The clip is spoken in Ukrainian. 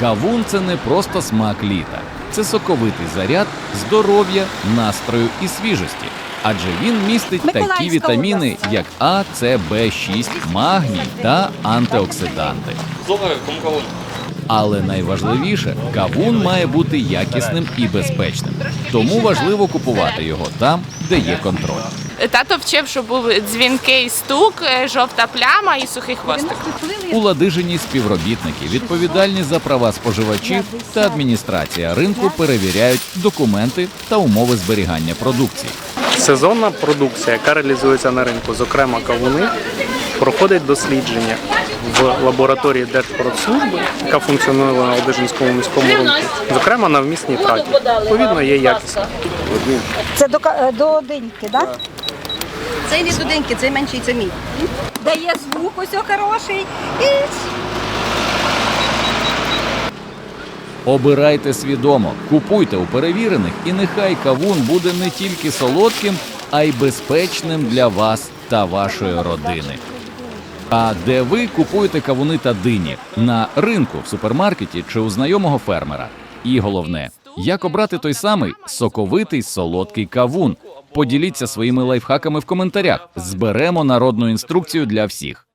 Кавун це не просто смак літа, це соковитий заряд здоров'я, настрою і свіжості. Адже він містить такі вітаміни, як А, С, Б, 6, магній та антиоксиданти. Але найважливіше, кавун має бути якісним і безпечним. Тому важливо купувати його там, де є контроль. Тато вчив, що був дзвінкий стук, е, жовта пляма і сухий хвостик. У ладижині співробітники, відповідальні за права споживачів та адміністрація ринку перевіряють документи та умови зберігання продукції. Сезонна продукція, яка реалізується на ринку, зокрема кавуни, проходить дослідження в лабораторії Держпродслужби, яка функціонує на Одежинському міському ринку, зокрема на вміст нітратів. Відповідно, є якість. Це до, е, до диньки, так? Цей не студеньки, цей менший, це мій. Дає звук ось хороший. І Обирайте свідомо, купуйте у перевірених, і нехай кавун буде не тільки солодким, а й безпечним для вас та вашої родини. А де ви купуєте кавуни та дині на ринку, в супермаркеті чи у знайомого фермера? І головне, як обрати той самий соковитий солодкий кавун? Поділіться своїми лайфхаками в коментарях. Зберемо народну інструкцію для всіх.